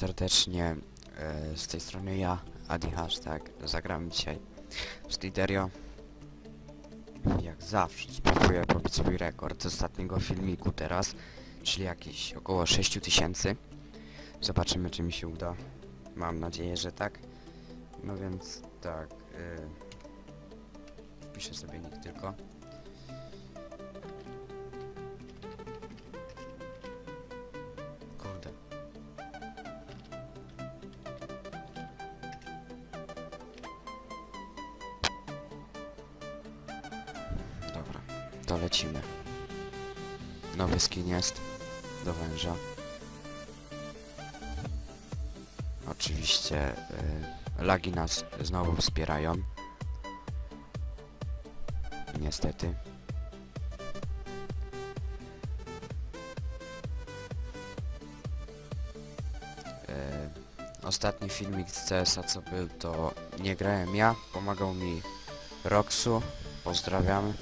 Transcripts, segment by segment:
serdecznie. E, Z tej strony ja, Adi Hashtag. Zagramy dzisiaj z Liderio. Jak zawsze spróbuję pobić swój rekord z ostatniego filmiku teraz, czyli jakieś około 6000. Zobaczymy czy mi się uda. Mam nadzieję, że tak. No więc tak. E, wpiszę sobie nick tylko. To lecimy. Nowy skin jest do węża. Oczywiście y, lagi nas znowu wspierają. Niestety. E, Ostatni filmik z CS-a co był to nie grałem ja, pomagał mi Roxu, pozdrawiam.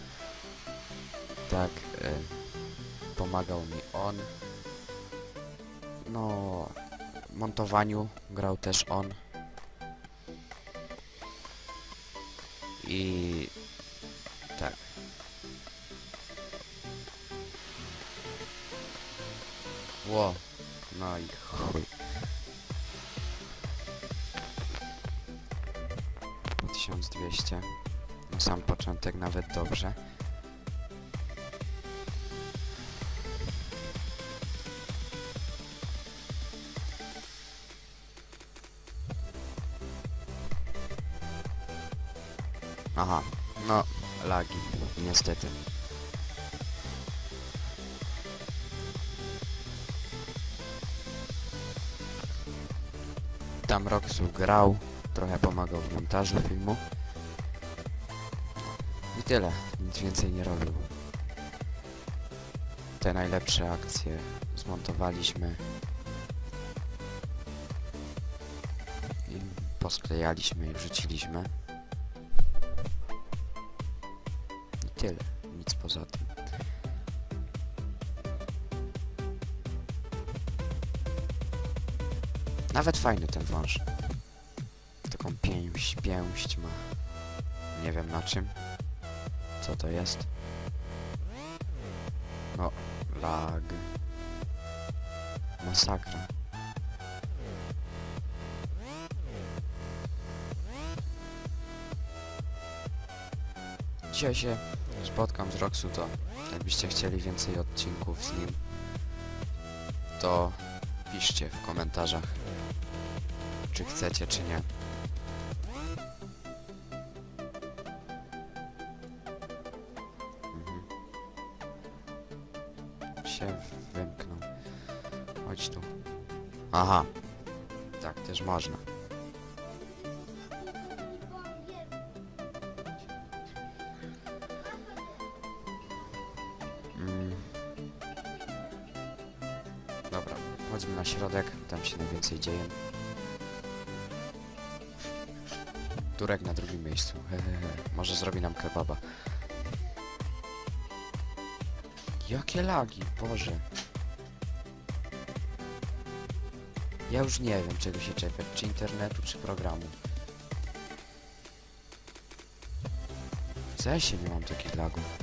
Tak, e, pomagał mi on. No, montowaniu grał też on. I tak. Ło, no i chuj. 1200 na sam początek nawet dobrze. Aha, no lagi, niestety. Tam Roxu grał, trochę pomagał w montażu filmu. I tyle, nic więcej nie robił. Te najlepsze akcje zmontowaliśmy. I posklejaliśmy i wrzuciliśmy. Tyle, nic poza tym. Nawet fajny ten wąż. Taką pięść, pięść ma. Nie wiem na czym. Co to jest? No, lag. Masakra. Dzisiaj się spotkam z Roxu, to jakbyście chcieli więcej odcinków z nim, to piszcie w komentarzach, czy chcecie, czy nie. Mhm. Się wymknął. Chodź tu. Aha. Tak też można. Chodźmy na środek, tam się najwięcej dzieje. Turek na drugim miejscu. Hehehe. Może zrobi nam kebaba. Jakie lagi, Boże. Ja już nie wiem czego się czepiać, czy internetu, czy programu. W sensie nie mam takich lagów.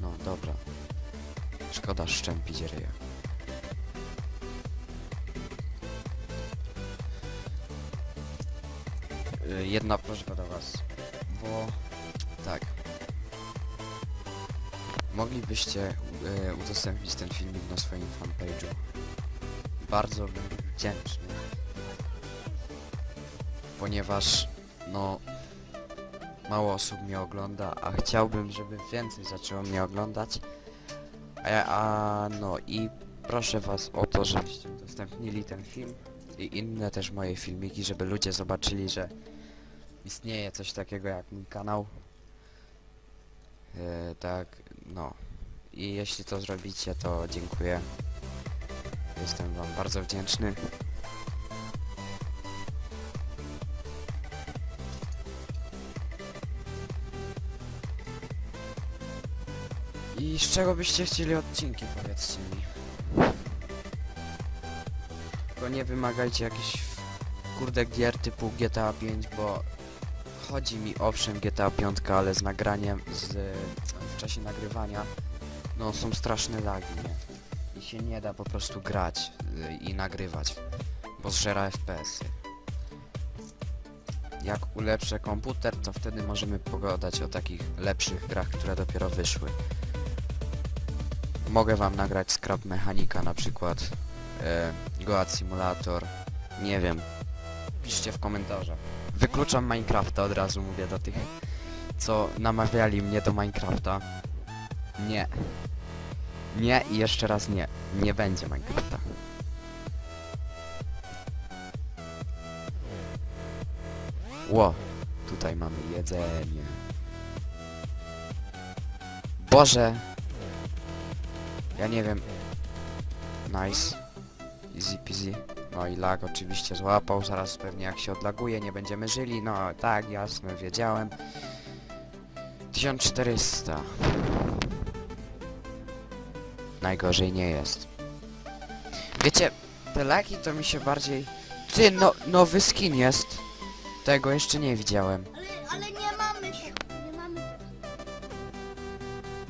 No dobra. Szkoda szczępić ryja. Y, Jedna prośba do was, bo tak. Moglibyście y, udostępnić ten filmik na swoim fanpage'u. Bardzo bym wdzięczny. Ponieważ, no, mało osób mnie ogląda, a chciałbym, żeby więcej zaczęło mnie oglądać. A, no i proszę was o to, żebyście udostępnili ten film i inne też moje filmiki, żeby ludzie zobaczyli, że istnieje coś takiego jak mój kanał. E, tak, no. I jeśli to zrobicie, to dziękuję. Jestem wam bardzo wdzięczny. I z czego byście chcieli odcinki, powiedzcie mi. tylko nie wymagajcie jakichś kurde gier typu GTA 5, bo chodzi mi owszem GTA 5, ale z nagraniem, z, w czasie nagrywania, no są straszne lagi, nie? I się nie da po prostu grać y, i nagrywać, bo zżera FPS-y. Jak ulepszę komputer, to wtedy możemy pogadać o takich lepszych grach, które dopiero wyszły. Mogę wam nagrać Scrap Mechanika na przykład, e, Goat Simulator, nie wiem. Piszcie w komentarzach. Wykluczam Minecrafta, od razu mówię do tych, co namawiali mnie do Minecrafta. Nie. Nie i jeszcze raz nie. Nie będzie Minecrafta. Ło, tutaj mamy jedzenie. Boże! Ja nie wiem. Nice. Easy peasy. No i lag oczywiście złapał, zaraz pewnie jak się odlaguje nie będziemy żyli, no tak, jasne, wiedziałem. 1400. Najgorzej nie jest. Wiecie, te lagi to mi się bardziej... Ty, no, nowy skin jest. Tego jeszcze nie widziałem. Ale, ale nie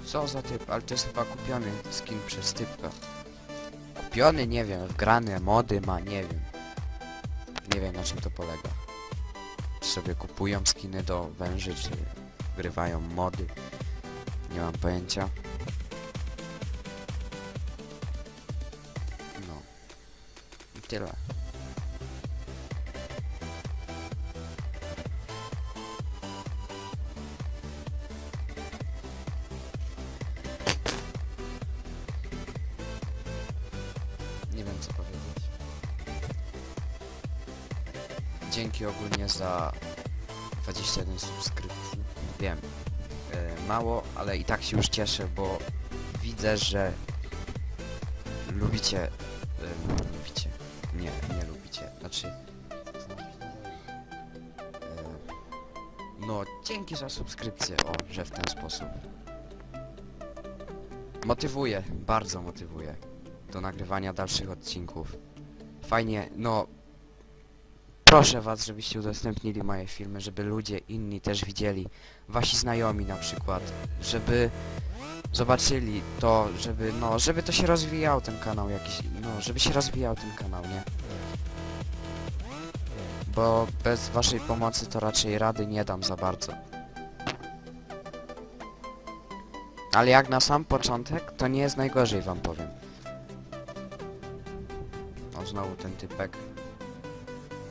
Co za typ? Ale to jest chyba kupiony skin przez typka. Kupiony? Nie wiem, wgrane mody ma, nie wiem. Nie wiem na czym to polega. Czy sobie kupują skiny do węży, czy wgrywają mody. Nie mam pojęcia. No. I tyle. Dzięki ogólnie za 21 subskrypcji. Wiem. E, mało, ale i tak się już cieszę, bo widzę, że lubicie. E, lubicie. Nie, nie lubicie. Znaczy. E, no, dzięki za subskrypcję. O, że w ten sposób. Motywuje, bardzo motywuje do nagrywania dalszych odcinków. Fajnie, no... Proszę was, żebyście udostępnili moje filmy, żeby ludzie inni też widzieli. Wasi znajomi na przykład. Żeby zobaczyli to, żeby, no, żeby to się rozwijał ten kanał jakiś, no, żeby się rozwijał ten kanał, nie? Bo bez waszej pomocy to raczej rady nie dam za bardzo. Ale jak na sam początek, to nie jest najgorzej wam powiem. O, znowu ten typek.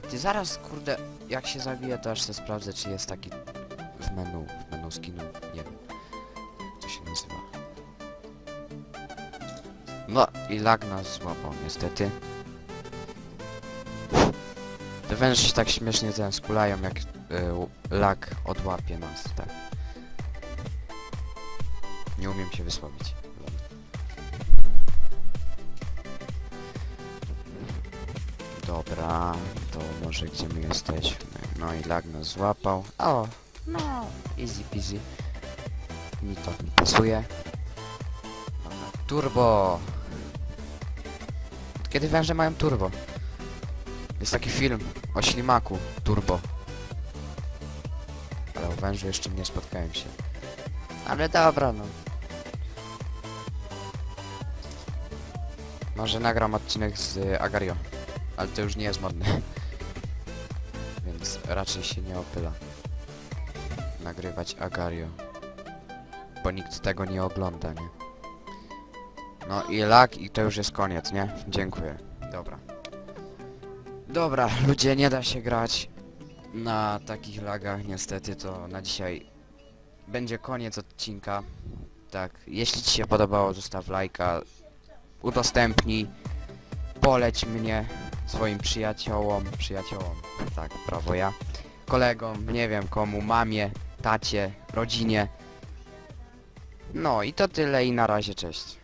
Ty zaraz, kurde, jak się zabije, to aż się sprawdzę, czy jest taki w menu, w menu skinu, nie wiem. To się nazywa. No i lag nas złapał, niestety. Te węże się tak śmiesznie ten skulają, jak y, lag odłapie nas, tak. Nie umiem się wysłowić. Dobra, to może gdzie my jesteśmy? No i lag nas złapał. O, no, easy peasy. Mi to mi pasuje. Turbo! Kiedy węże mają turbo? Jest taki film o ślimaku, turbo. Ale o wężu jeszcze nie spotkałem się. Ale dobra, no. Może nagram odcinek z y, Agario. Ale to już nie jest modne. Raczej się nie opyla. Nagrywać Agario. Bo nikt tego nie ogląda, nie? No i lag i to już jest koniec, nie? Dziękuję. Dobra. Dobra, ludzie, nie da się grać na takich lagach, niestety to na dzisiaj będzie koniec odcinka. Tak, jeśli Ci się podobało, zostaw lajka, udostępnij, poleć mnie swoim przyjaciołom, przyjaciołom, tak, prawo ja, kolegom, nie wiem komu, mamie, tacie, rodzinie. No i to tyle i na razie, cześć.